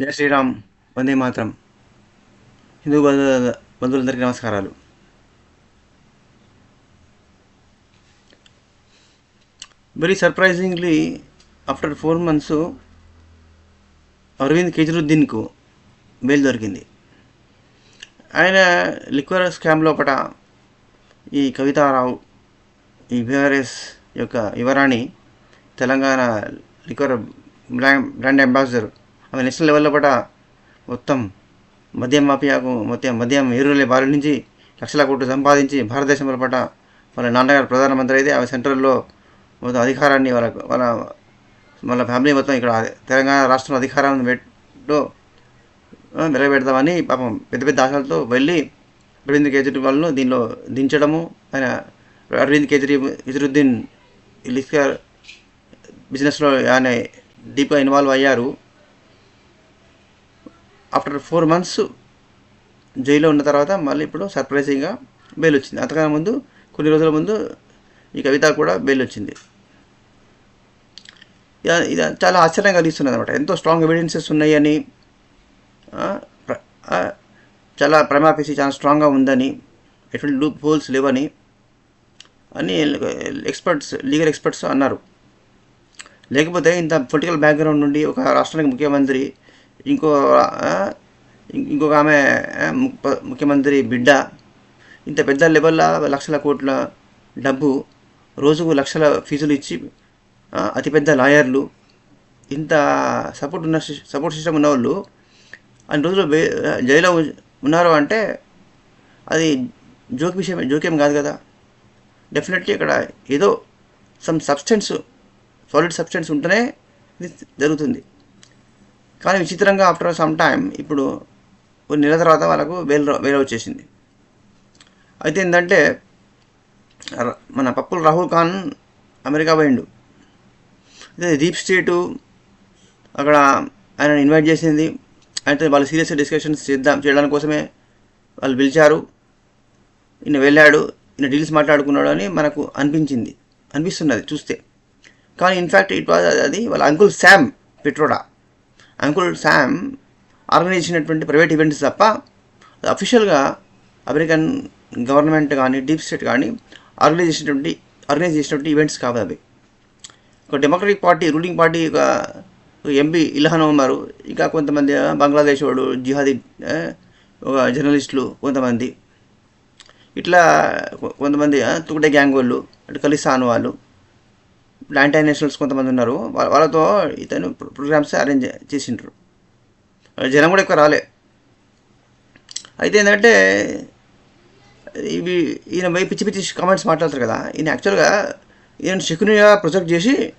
జయ శ్రీరామ్ వందే మాత్రం. హిందూ బంధు బంధువులందరికీ నమస్కారాలు. Very surprisingly after four months Arvind కేజ్రుద్దీన్కు bail దొరికింది. ఆయన లిక్వర్ స్కామ్ లోపల ఈ కవితారావు ఈ బీఆర్ఎస్ యొక్క యువరాణి తెలంగాణ లిక్వర్ బ్రాండ్ అంబాసిడర్ ఆమె నేషనల్ లెవెల్లో కూడా మొత్తం మద్యం మాఫియాకు మొత్తం మద్యం ఏరులే బారి నుంచి లక్షల కోట్లు సంపాదించి భారతదేశంలో పట వాళ్ళ నాన్నగారు ప్రధానమంత్రి అయితే ఆమె సెంట్రల్లో మొత్తం అధికారాన్ని వాళ్ళ వాళ్ళ వాళ్ళ ఫ్యామిలీ మొత్తం ఇక్కడ తెలంగాణ రాష్ట్రంలో అధికారాన్ని పెట్టు మెరగబెడతామని పాపం పెద్ద పెద్ద ఆశలతో వెళ్ళి అరవింద్ కేజ్రీవాల్ను దీనిలో దించడము ఆయన అరవింద్ కేజ్రీ ఇజరుద్దీన్ లిస్కర్ బిజినెస్లో ఆయన డీప్గా ఇన్వాల్వ్ అయ్యారు. ఆఫ్టర్ ఫోర్ మంత్స్ జైల్లో ఉన్న తర్వాత మళ్ళీ ఇప్పుడు సర్ప్రైజింగ్గా బెయిల్ వచ్చింది అంతకన్నా ముందు కొన్ని రోజుల ముందు ఈ కవిత కూడా బెయిల్ వచ్చింది ఇది చాలా ఆశ్చర్యం కలిగిస్తున్నది అనమాట ఎంతో స్ట్రాంగ్ ఎవిడెన్సెస్ ఉన్నాయని చాలా ప్రమాఫీసి చాలా స్ట్రాంగ్గా ఉందని ఎటువంటి లూప్ హోల్స్ లేవని అని ఎక్స్పర్ట్స్ లీగల్ ఎక్స్పర్ట్స్ అన్నారు. లేకపోతే ఇంత పొలిటికల్ బ్యాక్గ్రౌండ్ నుండి ఒక రాష్ట్రానికి ముఖ్యమంత్రి ఇంకో ఇం- ఇంకొక ఆమె ముఖ్యమంత్రి బిడ్డ. ఇంత పెద్ద లెవెల్లో లక్షల కోట్ల డబ్బు రోజుకు లక్షల ఫీజులు ఇచ్చి అతిపెద్ద లాయర్లు. ఇంత సపోర్ట్ ఉన్న సపోర్ట్ సిస్టమ్ ఉన్న వాళ్ళు అన్ని రోజులు జైల్లో ఉన్నారు అంటే అది జోక్ విషయం జోక్యం కాదు కదా. డెఫినెట్లీ ఇక్కడ ఏదో సమ్ సబ్స్టెన్స్ సాలిడ్ సబ్స్టెన్స్ ఉంటేనే ఇది జరుగుతుంది. కానీ విచిత్రంగా ఆఫ్టర్ సమ్ టైం ఇప్పుడు కొన్ని నెలల తర్వాత వాళ్ళకు వేలు వేలు వచ్చేసింది. అయితే ఏంటంటే మన పప్పుల రాహుల్ ఖాన్ అమెరికా పోయిండు. అయితే దీప్ స్టేటు అక్కడ ఆయన ఇన్వైట్ చేసింది. అయితే వాళ్ళు సీరియస్ డిస్కషన్స్ చేద్దాం చేయడానికి కోసమే వాళ్ళు పిలిచారు. ఈయన వెళ్ళాడు ఈయన డీల్స్ మాట్లాడుకున్నాడు అని మనకు అనిపించింది. అనిపిస్తున్నది చూస్తే. కానీ ఇన్ఫ్యాక్ట్ ఇట్ వాజ్ అది వాళ్ళ uncle Sam Pitroda uncle Sam organise చేసినటువంటి ప్రైవేట్ ఈవెంట్స్ తప్ప అఫీషియల్గా అమెరికన్ గవర్నమెంట్ కానీ డీప్ స్టేట్ కానీ ఆర్గనైజ్ చేసినటువంటి ఆర్గనైజ్ చేసినటువంటి ఈవెంట్స్ కావు అవి. ఒక డెమోక్రటిక్ పార్టీ రూలింగ్ పార్టీ ఒక ఎంపీ ఇల్హాన్ ఉన్నారు ఇంకా కొంతమంది బంగ్లాదేశ్ వాడు జిహాదీ ఒక జర్నలిస్టులు కొంతమంది. ఇట్లా కొంతమంది తుకుడే గ్యాంగ్ వాళ్ళు అటు ఖలిస్తాన్ వాళ్ళు యాంటీ నేషనల్స్ కొంతమంది ఉన్నారు. వాళ్ళతో ఇతను ప్రో- ప్రోగ్రామ్స్ అరేంజ్ చేసిండ్రు. జనం కూడా ఎక్కువ రాలే. అయితే ఏంటంటే ఇవి ఈయన పిచ్చి పిచ్చి కామెంట్స్ మాట్లాడతారు కదా. ఈయన యాక్చువల్గా ఈయన శకునిగా ప్రొజెక్ట్ చేసి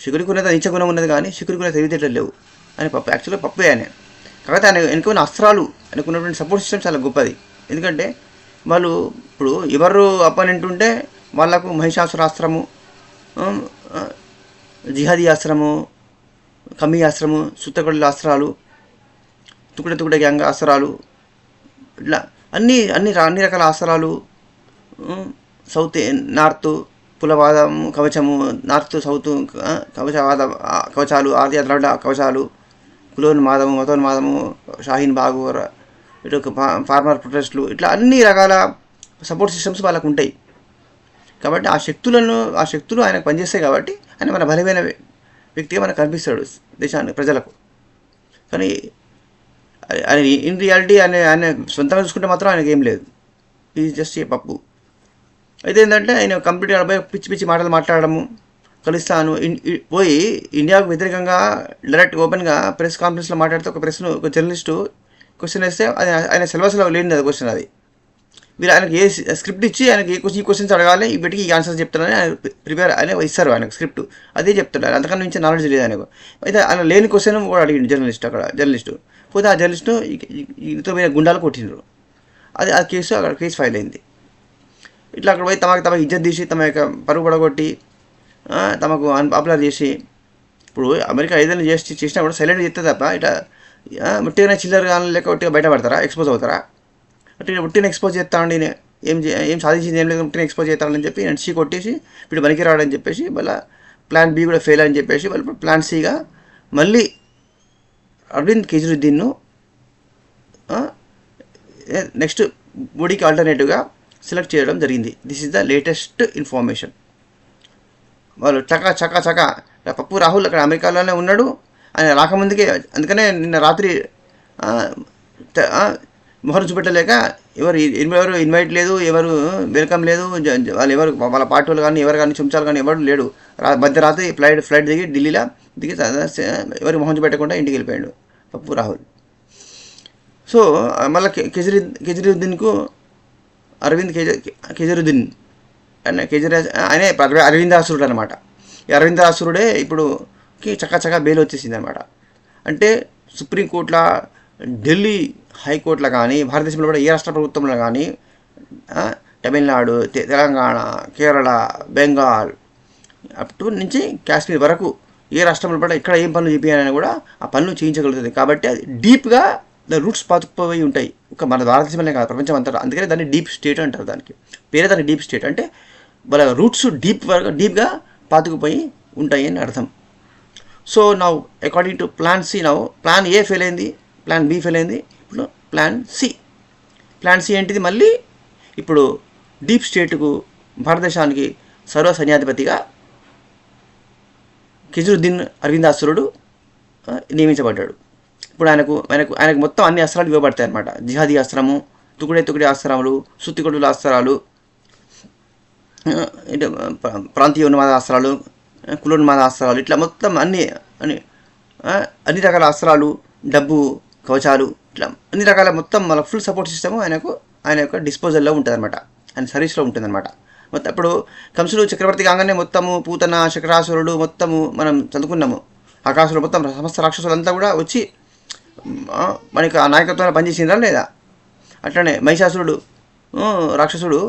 శకునికి ఉన్నది నీచ గుణం ఉన్నది కానీ శకునికి ఉన్న తెలివితేటలు లేవు. అని పప్పు యాక్చువల్గా పప్పే ఆయన. కాకపోతే ఆయన వెనుకున్న అస్త్రాలు అనుకున్నటువంటి సపోర్ట్ సిస్టమ్ చాలా గొప్పది. ఎందుకంటే వాళ్ళు ఇప్పుడు ఎవరు అపోనెంట్ ఉంటే వాళ్ళకు మహిషాసురాస్త్రము జిహాదీ ఆశ్రమం కమ్మీ ఆశ్రమం సుత్తగొడ్ల ఆశ్రాలు తుకుడ తుకుడ గ్యాంగ్ ఆసరాలు ఇట్లా అన్ని అన్ని అన్ని రకాల ఆసరాలు సౌత్ నార్త్ కులవాదము కవచము నార్త్ సౌత్ కవచవాద కవచాలు ఆర్య ద్రవిడ కవచాలు కులోన్మాదము మతోన్మాదము షాహీన్ బాగు ఇటు ఒక ఫార్మర్ ప్రొటెస్ట్లు ఇట్లా అన్ని రకాల సపోర్ట్ సిస్టమ్స్ వాళ్ళకు ఉంటాయి. కాబట్టి ఆ శక్తులను ఆ శక్తులు ఆయనకు పనిచేస్తాయి కాబట్టి ఆయన మన బలమైన వ్యక్తిగా మనకు కనిపిస్తాడు దేశాన్ని ప్రజలకు. కానీ ఆయన- ఇన్ రియాలిటీ ఆయన ఆయన సొంతంగా చూసుకుంటే మాత్రం ఆయనకి ఏం లేదు. ఇది జస్ట్ ఏ పప్పు అయితే ఏంటంటే ఆయన కంప్లీట్గా పోయి పిచ్చి పిచ్చి మాటలు మాట్లాడము కలుస్తాను. పోయి ఇండియాకు వ్యతిరేకంగా డైరెక్ట్ ఓపెన్గా ప్రెస్ కాన్ఫరెన్స్లో మాట్లాడితే ఒక ప్రెస్ ఒక జర్నలిస్టు క్వశ్చన్ వేస్తే అది ఆయన సిలబస్లో లేనిది అది క్వశ్చన్ అది. మీరు ఆయనకి ఏ స్క్రిప్ట్ ఇచ్చి ఆయనకి ఏ క్వశ్చన్ ఈ క్వశ్చన్స్ అడగాలి వీటికి ఈ ఆన్సర్స్ చెప్తారని ఆయన ప్రిపేర్ ఆయన ఇస్తారు ఆయనకు స్క్రిప్ట్. అదే చెప్తున్నారు. అంతకన్నా మించి నాలెడ్జ్ లేదు ఆయనకు. అయితే ఆయన లేని క్వశ్చన్ కూడా అడిగిండు జర్నలిస్ట్ అక్కడ జర్నలిస్టు. పోతే ఆ జర్నలిస్టు ఈతో మీద గుండాలు కొట్టిండ్రు. అది ఆ కేసు అక్కడ కేసు ఫైల్ అయింది. ఇట్లా అక్కడ పోయి తమకు తమ ఇజ్జత్ తీసి తమ యొక్క పరుగు పడగొట్టి తమకు అన్పాపులర్ చేసి ఇప్పుడు అమెరికా ఏదైనా చేసి చేసినా కూడా సైలెంట్ చెప్తే తప్ప ఇట్లా ఆ, చిల్లర కానీ లెక్క ఉట్టిగా బయటపడతారా ఎక్స్పోజ్ అవుతారా? అంటే ఉట్టిన ఎక్స్పోజ్ చేస్తామండి నేను ఏం చే- ఏం సాధించింది ఏం లేదు ఉట్టిని ఎక్స్పోజ్ చేస్తానని చెప్పి నేను సీ కొట్టేసి వీడు పనికి రాడని చెప్పేసి మళ్ళీ ప్లాన్ బి కూడా ఫెయిల్ అని చెప్పేసి వాళ్ళు ప్లాన్ సిగా మళ్ళీ అరవింద్ కేజ్రీద్దీన్ను నెక్స్ట్ మోడీకి ఆల్టర్నేటివ్గా సెలెక్ట్ చేయడం జరిగింది. This is the latest information వాళ్ళు చకా చకా చకా. పప్పు రాహుల్ అక్కడ అమెరికాలోనే ఉన్నాడు. ఆయన రాకముందుకే అందుకనే నిన్న రాత్రి మొహరం చూపెట్టలేక ఎవరు ఎవరు ఇన్వైట్ లేదు ఎవరు వెల్కమ్ లేదు వాళ్ళు ఎవరు వాళ్ళ పార్టీ కానీ ఎవరు కానీ చుంచాలు కానీ ఎవరు లేడు. మధ్యరాత్రి ఫ్లైట్ ఫ్లైట్ దిగి ఢిల్లీలో దిగి ఎవరు ఎవరి మొహం చూపెట్టకుండా ఇంటికి వెళ్ళిపోయాడు పప్పు రాహుల్. సో మళ్ళీ కెజరి కేజ్రీద్దీన్కు అరవింద్ కేజ కెజరుద్దీన్ ఆయన కేజ్రీ ఆయనే అరవిందాసురుడు అనమాట ఈ అరవిందాసురుడే ఇప్పుడు కి చక్క చక్క బెయిల్ వచ్చేసింది అనమాట అంటే సుప్రీంకోర్టులో ఢిల్లీ హైకోర్టులో కానీ భారతదేశంలో కూడా ఏ రాష్ట్ర ప్రభుత్వంలో కానీ తమిళనాడు తెలంగాణ కేరళ బెంగాల్ అప్ టు నుంచి కాశ్మీర్ వరకు ఏ రాష్ట్రంలో కూడా ఇక్కడ ఏం పనులు చేయాలని కూడా ఆ పనులు చేయించగలుగుతుంది. కాబట్టి అది డీప్గా ద రూట్స్ పాతుకుపోయి ఉంటాయి. ఒక మన భారతదేశంలోనే కాదు ప్రపంచం అంతా అందుకనే దాన్ని డీప్ స్టేట్ అంటారు దానికి. పేరే దాన్ని డీప్ స్టేట్. అంటే వాళ్ళ రూట్స్ డీప్ వరకు డీప్గా పాతుకుపోయి ఉంటాయి అని అర్థం. So now according to plan C now plan A fail అయింది ప్లాన్ బి ఫెయిల్ అయింది. ప్లాన్ సి ప్లాన్ సి ఏంటిది మళ్ళీ? ఇప్పుడు డీప్ స్టేట్కు భారతదేశానికి సర్వ సైన్యాధిపతిగా కిజరుద్దీన్ అరవిందాసురుడు నియమించబడ్డాడు. ఇప్పుడు ఆయనకు ఆయనకు ఆయనకు మొత్తం అన్ని అస్త్రాలు ఇవ్వబడతాయి అనమాట జిహాదీ అస్త్రము తుకుడే తుకుడే అస్త్రాలు సుత్తికొడుల అస్త్రాలు ప్రాంతీయ ఉన్మాద అస్త్రాలు కులోన్మాద అస్త్రాలు ఇట్లా మొత్తం అన్ని అన్ని అన్ని రకాల అస్త్రాలు డబ్బు కవచాలు ఇట్లా అన్ని రకాల మొత్తం మన ఫుల్ సపోర్ట్ సిస్టమ్ ఆయనకు ఆయన యొక్క డిస్పోజల్లో ఉంటుందన్నమాట. ఆయన సర్వీస్లో ఉంటుందన్నమాట. మొత్తం అప్పుడు కంసుడు చక్రవర్తి కాగానే మొత్తము పూతన శకరాసురుడు మొత్తము మనం చదువుకున్నాము. ఆకాశంలో మొత్తం సమస్త రాక్షసులంతా కూడా వచ్చి మనకి ఆ నాయకత్వంలో పనిచేసిందా లేదా? అట్లనే మహిషాసురుడు రాక్షసుడు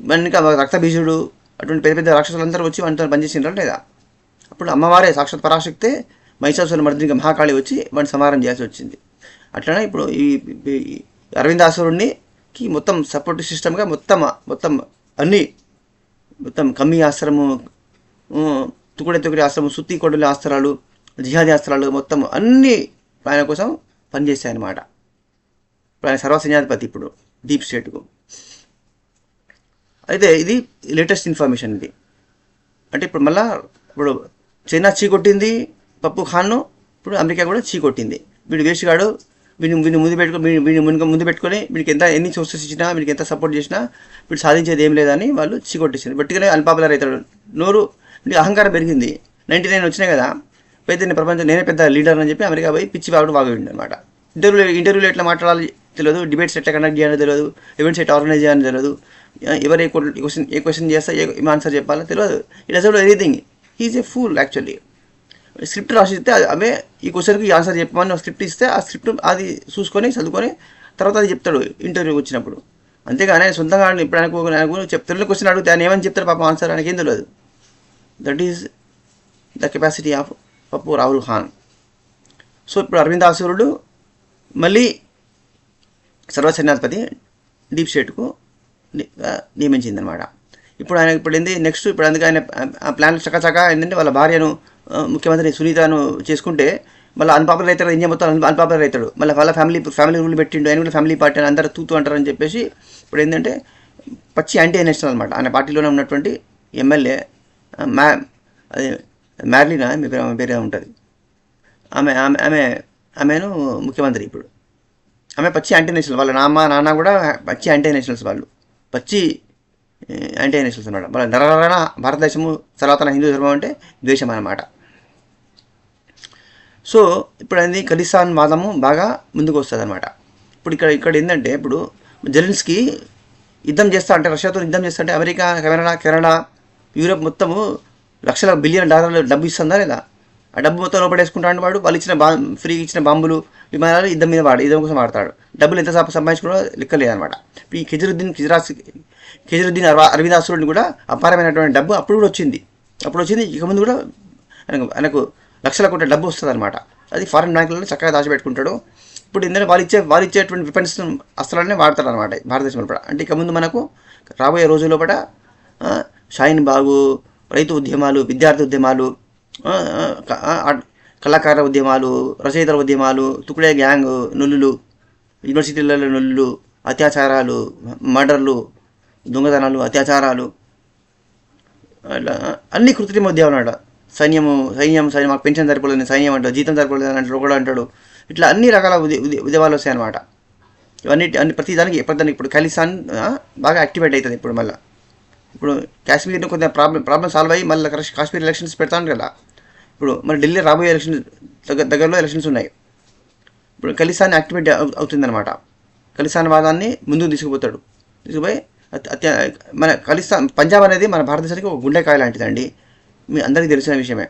మనకి రక్తబీజుడు అటువంటి పెద్ద పెద్ద రాక్షసులందరూ వచ్చి వాటితో పనిచేసిందా లేదా? అప్పుడు అమ్మవారే సాక్షాత్ పరాశక్తే మహిషాసురుడు మర్దినిక మహాకాళి వచ్చి వాడిని సంహారం చేయాల్సి వచ్చింది. అట్లనే ఇప్పుడు ఈ అరవింద్ ఆశ్రముడికి మొత్తం సపోర్ట్ సిస్టమ్గా మొత్తం మొత్తం అన్ని మొత్తం కమ్మి ఆశ్రము తుకుడే తుకుడే ఆశ్రమం సుత్తి కొడుల ఆస్త్రాలు జిహాదీ ఆస్త్రాలు మొత్తం అన్నీ ఆయన కోసం పనిచేశాయన్నమాట. ఇప్పుడు ఆయన సర్వసైన్యాధిపతి ఇప్పుడు డీప్ స్టేట్కు అయితే ఇది లేటెస్ట్ ఇన్ఫర్మేషన్ ఇది. అంటే ఇప్పుడు మళ్ళా ఇప్పుడు చైనా చీకొట్టింది పప్పు ఖాన్ను ఇప్పుడు అమెరికా కూడా చీకొట్టింది వీడు వేసిగాడు వీడిని వీడిని ముందు పెట్టుకుని వీడిని వీడిని ముందు ముందు పెట్టుకొని వీడికి ఎంత ఎన్ని సోర్సెస్ ఇచ్చినా వీడికి ఎంత సపోర్ట్ చేసినా వీడు సాధించేది ఏం లేదని వాళ్ళు చీ కొట్టేసింది బట్టిగానే అన్పాపులర్ అవుతాడు. నోరు వీడికి అహంకారం పెరిగింది. నైంటీ నైన్ వచ్చినాయి కదా పెద్ద నేను ప్రపంచం నేనే పెద్ద లీడర్ అని చెప్పి అమెరికా పోయి పిచ్చి వాడు వాగండి అనమాట ఇంటర్వ్యూలో ఇంటర్వ్యూలో ఎట్లా మాట్లాడాలి తెలియదు డిబేట్స్ ఎట్లా కండక్ట్ చేయాలో తెలియదు ఈవెంట్స్ ఎట్లా ఆర్గనైజ్ చేయాలని తెలియదు ఎవరు ఏ క్వశ్చన్ ఏ క్వశ్చన్ చేస్తా ఏ ఆన్సర్ చెప్పాలో తెలియదు. ఇట్ అసలు anything he is a fool actually script రాసిస్తే అది- అవే ఈ క్వశ్చన్కి ఈ ఆన్సర్ చెప్పమని స్క్రిప్ట్ ఇస్తే ఆ స్క్రిప్ట్ అది చూసుకొని చదువుకొని తర్వాత అది చెప్తాడు ఇంటర్వ్యూకి వచ్చినప్పుడు. అంతేగాని ఆయన సొంతంగా ఇప్పుడు ఆయనకు ఆయనకు చెప్తాడు క్వశ్చన్ అడిగితే ఆయన ఏమని చెప్తారు పాపం? ఆన్సర్ ఆయనకేం తెలియదు. That is the capacity of Pappu Rahul Khan so ఇప్పుడు అరవింద్ ఆసురుడు మళ్ళీ సర్వసైన్యాధిపతి డీప్ స్టేట్కు నియమించింది అనమాట ఇప్పుడు ఆయన ఇప్పుడు ఏంది? నెక్స్ట్ ఇప్పుడు అందుకే ఆయన ఆ ప్లాన్ చకచక ఏంటంటే వాళ్ళ భార్యను ముఖ్యమంత్రి సునీతను చేసుకుంటే మళ్ళీ అన్పాపులర్ అవుతాడు ఇండియా మొత్తం అన్పాపులర్ అవుతాడు. మళ్ళీ వాళ్ళ ఫ్యామిలీ ఫ్యామిలీ రూల్ పెట్టిండు ఆయన కూడా ఫ్యామిలీ పార్టీ అని అందరూ తూతూ అంటారని చెప్పేసి ఇప్పుడు ఏంటంటే పచ్చి యాంటీ నేషనల్ అనమాట ఆయన పార్టీలోనే ఉన్నటువంటి ఎమ్మెల్యే మ్యా అది మ్యార్లినా మీ పేరు ఆమె పేరే ఉంటుంది ఆమె ఆమె ఆమె ఆమెను ముఖ్యమంత్రి ఇప్పుడు. ఆమె పచ్చి యాంటీ నేషనల్. వాళ్ళ నాన్న నాన్న కూడా పచ్చి యాంటీ నేషనల్స్ వాళ్ళు. పచ్చి యాంటీ నేషనల్స్ అనమాట వాళ్ళ నరణ భారతదేశము సనాతన హిందూ ధర్మం అంటే ద్వేషం అన్నమాట. సో ఇప్పుడు అనేది ఖలిస్తాన్ వాదము బాగా ముందుకు వస్తుంది అనమాట ఇప్పుడు ఇక్కడ ఇక్కడ ఏంటంటే ఇప్పుడు జెలెన్స్కి యుద్ధం చేస్తా అంటే రష్యాతో యుద్ధం చేస్తా అంటే అమెరికా కెనడా కెనడా యూరోప్ మొత్తము లక్షల బిలియన్ డాలర్లు డబ్బు ఇస్తుందా లేదా? ఆ డబ్బు మొత్తం లోపడేసుకుంటాడు వాడు వాళ్ళు ఇచ్చిన బా ఫ్రీ ఇచ్చిన బాంబులు విమానాలు యుద్ధం మీద వాడు యుద్ధం కోసం వాడతాడు. డబ్బులు ఎంత సంప- సంపాదించుకున్నా లెక్కలేదన్నమాట. ఇప్పుడు ఈ ఖిజరుద్దీన్ ఖిజరాస్ ఖిజరుద్దీన్ అరవ- కూడా అపారమైనటువంటి డబ్బు అప్పుడు కూడా వచ్చింది. అప్పుడు వచ్చింది ఇక ముందు కూడా ఆయనకు లక్షల కోట్ల డబ్బు వస్తుంది అనమాట అది ఫారెన్ బ్యాంకులను చక్కగా దాచిపెట్టుకుంటాడు. ఇప్పుడు ఇందులో వాళ్ళు ఇచ్చే వాళ్ళు ఇచ్చేటువంటి వెపన్స్ అస్త్రాలనే వాడతారు అనమాట భారతదేశంలో కూడా అంటే ఇక ముందు మనకు రాబోయే రోజుల్లో కూడా షాయిన్ బాగు రైతు ఉద్యమాలు విద్యార్థి ఉద్యమాలు కళాకార ఉద్యమాలు రచయితల ఉద్యమాలు తుకుడే గ్యాంగ్ నుల్లులు యూనివర్సిటీలలో నుల్లులు అత్యాచారాలు మర్డర్లు దొంగతనాలు అత్యాచారాలు అన్ని కృత్రిమ ఉద్యమాలు అన్నమాట. సైన్యము సైన్యం సైన్యం మాకు పెన్షన్ సరిపోలేదు సైన్యం అంటాడు జీతం సరిపోలేదు అంటాడు కూడా అంటాడు. ఇట్లా అన్ని రకాల ఉద్య ఉద్య- ఉద్యమాలు వస్తాయి అనమాట ఇవన్నీ అన్ని ప్రతి దానికి ప్రతిదానికి ఇప్పుడు ఖలిస్తాన్ బాగా యాక్టివేట్ అవుతుంది ఇప్పుడు మళ్ళీ. ఇప్పుడు కాశ్మీర్ని కొంత ప్రాబ్లం ప్రాబ్లం సాల్వ్ అయ్యి మళ్ళీ కరెక్ట్ కాశ్మీర్ ఎలక్షన్స్ పెడతాను కదా. ఇప్పుడు మరి ఢిల్లీ రాబోయే ఎలక్షన్ దగ్గర దగ్గరలో ఎలక్షన్స్ ఉన్నాయి. ఇప్పుడు ఖలిస్తాన్ యాక్టివేట్ అవుతుందన్నమాట. ఖలిస్తాన్ వాదాన్ని ముందుకు తీసుకుపోతాడు. తీసుకుపోయి అత్య- అత్య మన ఖలిస్తాన్ పంజాబ్ అనేది మన భారతదేశానికి ఒక గుండెకాయ లాంటిదండి. మీ అందరికీ తెలిసిన విషయమే.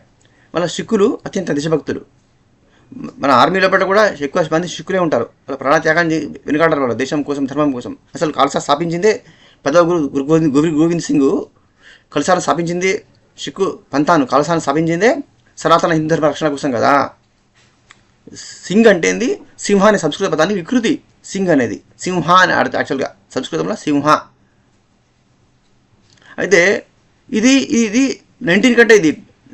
మన సిక్కులు అత్యంత దేశభక్తులు. మన ఆర్మీ లోపల కూడా ఎక్కువ మంది సిక్కులే ఉంటారు. వాళ్ళ ప్రాణ త్యాగాన్ని వెనుకాడరు వాళ్ళు దేశం కోసం ధర్మం కోసం. అసలు ఖాల్సా స్థాపించిందే పదవ గురు గురు గోవింద్ గురు గోవింద్ సింగ్. ఖల్సాను స్థాపించింది సిక్కు పంతాను. ఖాల్సాను స్థాపించిందే సనాతన హిందూ ధర్మ రక్షణ కోసం కదా. సింగ్ అంటే ఏంది? సింహ అనే సంస్కృత పదానికి వికృతి. సింగ్ అనేది. సింహ అని ఆడుతుంది యాక్చువల్గా. సంస్కృతంలో సింహ. అయితే ఇది ఇది నైన్టీన్ కంటే ఇది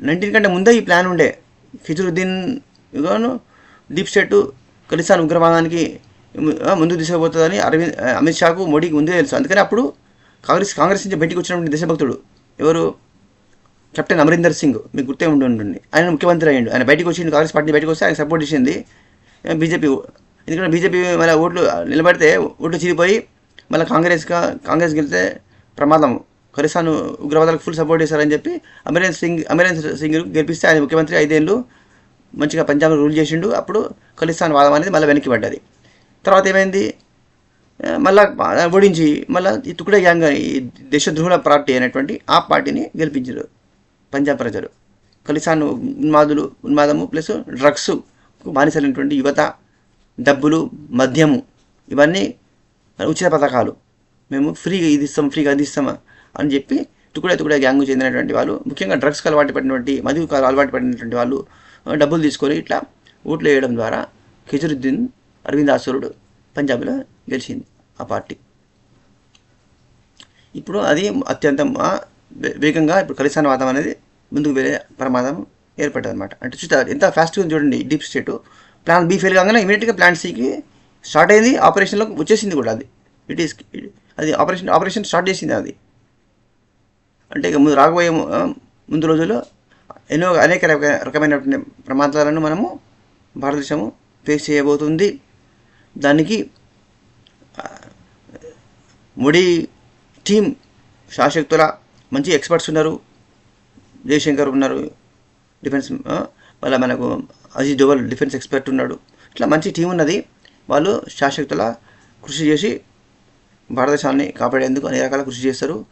నైన్టీన్ కంటే ముందే ఈ ప్లాన్ ఉండే. ఖిజరుద్దీన్ గాను డీప్ స్టేట్ ఖలిస్తాన్ ఉగ్రవాదానికి ముందు తీసుకుపోతుందని అరవింద్ అమిత్ షాకు మోడీకి ముందే తెలుసు. అందుకని అప్పుడు కాంగ్రెస్ కాంగ్రెస్ నుంచి బయటికి వచ్చినటువంటి దేశభక్తుడు ఎవరు? కెప్టెన్ అమరీందర్ సింగ్ మీకు గుర్తే ఉండి ఉంటుంది ఆయన ముఖ్యమంత్రి అయ్యిండు. ఆయన బయటికి వచ్చింది కాంగ్రెస్ పార్టీ బయటకు వస్తే ఆయన సపోర్ట్ చేసింది బీజేపీ. ఎందుకంటే బీజేపీ మళ్ళీ ఓట్లు నిలబడితే ఓట్లు చీలిపోయి మళ్ళీ కాంగ్రెస్గా కాంగ్రెస్ గెలిస్తే ప్రమాదం. ఖలిస్తాన్ ఉగ్రవాదాలకు ఫుల్ సపోర్ట్ చేశారని చెప్పి అమరీందర్ సింగ్ అమరీందర్ సింగ్ గెలిపిస్తే ఆయన ముఖ్యమంత్రి ఐదేళ్ళు మంచిగా పంజాబ్ రూల్ చేసిండు. అప్పుడు ఖలిస్తాన్ వాదం అనేది మళ్ళీ వెనక్కి పడ్డది. తర్వాత ఏమైంది? మళ్ళా ఓడించి మళ్ళీ ఈ తుకుడే గ్యాంగ్ ఈ దేశద్రోహుల పార్టీ అనేటువంటి ఆ పార్టీని గెలిపించారు పంజాబ్ ప్రజలు. ఖలిస్తాన్ ఉన్మాదులు ఉన్మాదము ప్లస్ డ్రగ్స్ బానిసలైనటువంటి యువత డబ్బులు మద్యము ఇవన్నీ ఉచిత పథకాలు. మేము ఫ్రీగా ఇది ఇస్తాం ఫ్రీగా అది ఇస్తామా అని చెప్పి తుకుడే తుకుడే గ్యాంగ్ చెందినటువంటి వాళ్ళు ముఖ్యంగా డ్రగ్స్కి అలవాటు పడినటువంటి మధుకు అలవాటు పడినటువంటి వాళ్ళు డబ్బులు తీసుకొని ఇట్లా ఓట్లు వేయడం ద్వారా ఖిజరుద్దీన్ అరవింద్ పంజాబ్లో గెలిచింది ఆ పార్టీ. ఇప్పుడు అది అత్యంత వే- వేగంగా ఇప్పుడు కలిసాన వాదం అనేది ముందుకు వెళ్ళే ప్రమాదం ఏర్పడ్డది అనమాట అంటే చూస్తారు ఎంత ఫాస్ట్గా చూడండి deep state. Plan B fail కాగానే ఇమీడియట్గా ప్లాన్ సికి స్టార్ట్ అయింది ఆపరేషన్లోకి వచ్చేసింది కూడా అది. ఇట్ ఈస్ అది ఆపరేషన్ ఆపరేషన్ స్టార్ట్ చేసింది అది. అంటే ఇక ముందు రాబోయే ముందు రోజుల్లో ఎన్నో అనేక రక- రకమైనటువంటి ప్రమాదాలను మనము భారతదేశము ఫేస్ చేయబోతుంది. దానికి మోడీ టీం శాశక్తుల మంచి ఎక్స్పర్ట్స్ ఉన్నారు. జయశంకర్ ఉన్నారు. డిఫెన్స్ వాళ్ళ మనకు అజిత్ డోవల్ డిఫెన్స్ ఎక్స్పర్ట్ ఉన్నాడు. ఇట్లా మంచి టీం ఉన్నది. వాళ్ళు శాశక్తుల కృషి చేసి భారతదేశాన్ని కాపాడేందుకు అనేక రకాల కృషి చేస్తారు.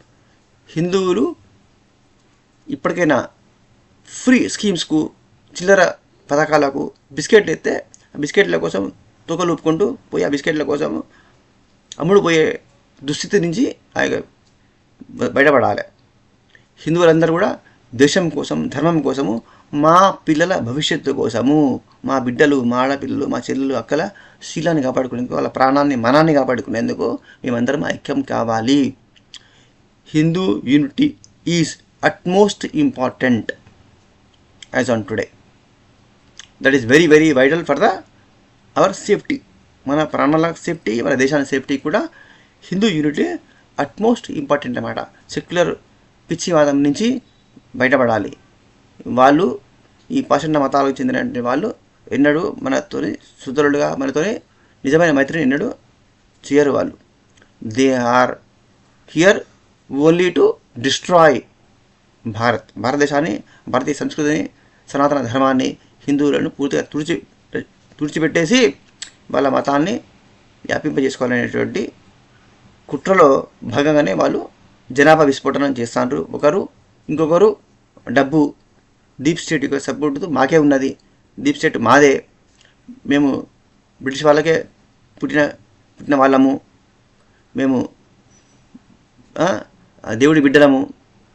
హిందువులు ఇప్పటికైనా ఫ్రీ స్కీమ్స్కు చిల్లర పథకాలకు బిస్కెట్లు ఎత్తే ఆ బిస్కెట్ల కోసం తూకలు ఊపుకుంటూ పోయి ఆ బిస్కెట్ల కోసం అమ్ముడు పోయే దుస్థితి నుంచి ఆ బయటపడాలి. హిందువులందరూ కూడా దేశం కోసం ధర్మం కోసము మా పిల్లల భవిష్యత్తు కోసము మా బిడ్డలు మా ఆడపిల్లలు మా చెల్లెలు అక్కల శీలాన్ని కాపాడుకునేందుకు వాళ్ళ ప్రాణాన్ని మనాన్ని కాపాడుకునేందుకు మేమందరం ఐక్యం కావాలి. Hindu unity is utmost important as on today that is very very vital for the our safety మన ప్రాణాల సేఫ్టీ మన దేశానికి సేఫ్టీ కూడా హిందూ యూనిటీ అట్మోస్ట్ ఇంపార్టెంట్ అనమాట సెక్యులర్ పిచ్చివాదం నుంచి బయటపడాలి. వాళ్ళు ఈ పాషండ మతాలకు చెందినటువంటి వాళ్ళు ఎన్నడూ మనతోని సుదరుడుగా మనతోని నిజమైన మైత్రిని ఎన్నడూ చేయరు వాళ్ళు. They are here only to destroy Bharat. భారతదేశాన్ని భారతీయ సంస్కృతిని సనాతన ధర్మాన్ని హిందువులను పూర్తిగా తుడిచి తుడిచిపెట్టేసి వాళ్ళ మతాన్ని వ్యాపింపజేసుకోవాలనేటువంటి కుట్రలో భాగంగానే వాళ్ళు జనాభా విస్ఫోటనం చేస్తారు ఒకరు ఇంకొకరు డబ్బు డీప్ స్టేట్ యొక్క సపోర్టుతో మాకే ఉన్నది. డీప్ స్టేట్ మాదే. మేము బ్రిటిష్ వాళ్ళకే పుట్టిన పుట్టిన వాళ్ళము. మేము దేవుడి బిడ్డలము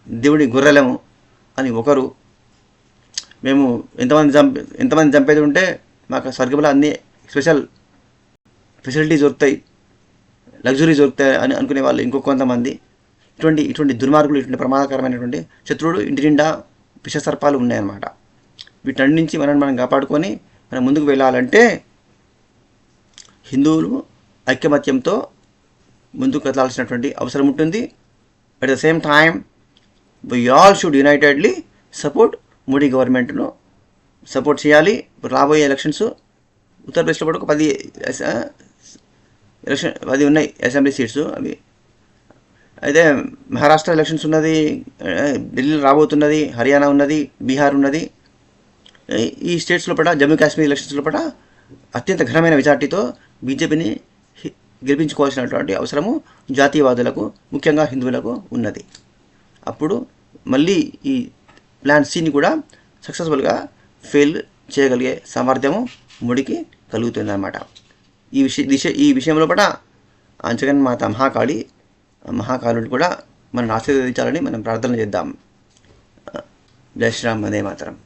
దేవుడి గొర్రెలము అని ఒకరు. మేము ఎంతమంది చంపే ఎంతమంది చంపేది ఉంటే మాకు స్వర్గంలో అన్ని స్పెషల్ ఫెసిలిటీస్ దొరుకుతాయి లగ్జరీస్ దొరుకుతాయి అని అనుకునే వాళ్ళు ఇంకో కొంతమంది. ఇటువంటి ఇటువంటి దుర్మార్గులు ఇటువంటి ప్రమాదకరమైనటువంటి శత్రువులు ఇంటి నిండా విషసర్పాలు ఉన్నాయన్నమాట. వీటన్నిటి నుంచి మనం మనం కాపాడుకొని మనం ముందుకు వెళ్ళాలంటే హిందువులు ఐక్యమత్యంతో ముందుకు కదలాల్సినటువంటి అవసరం ఉంటుంది. At the same time we all should unitedly support Modi గవర్నమెంట్ను సపోర్ట్ చేయాలి. ఇప్పుడు రాబోయే ఎలక్షన్స్ ఉత్తరప్రదేశ్లో కూడా ఒక పది ఎలక్షన్ పది ఉన్నాయి అసెంబ్లీ సీట్స్ అవి. అయితే మహారాష్ట్ర ఎలక్షన్స్ ఉన్నది ఢిల్లీ ఢిల్లీలో రాబోతున్నది హర్యానా ఉన్నది బీహార్ ఉన్నది. ఈ- స్టేట్స్ లోపల జమ్మూ కాశ్మీర్ ఎలక్షన్స్ లోపల అత్యంత ఘనమైన మెజార్టీతో బీజేపీని గెలిపించుకోవాల్సినటువంటి అవసరము జాతీయవాదులకు ముఖ్యంగా హిందువులకు ఉన్నది. అప్పుడు మళ్ళీ ఈ ప్లాన్ సిని కూడా సక్సెస్ఫుల్గా ఫెయిల్ చేయగలిగే సామర్థ్యము ముడికి కలుగుతుందన్నమాట. ఈ విషయ దిశ ఈ విషయంలో కూడా అంచగన్ మాత మహాకాళి ఆ మహాకాళుడు కూడా మనం ఆశీర్వదించాలని మనం ప్రార్థన చేద్దాం. జై శ్రీరామ్ అదే మాత్రం.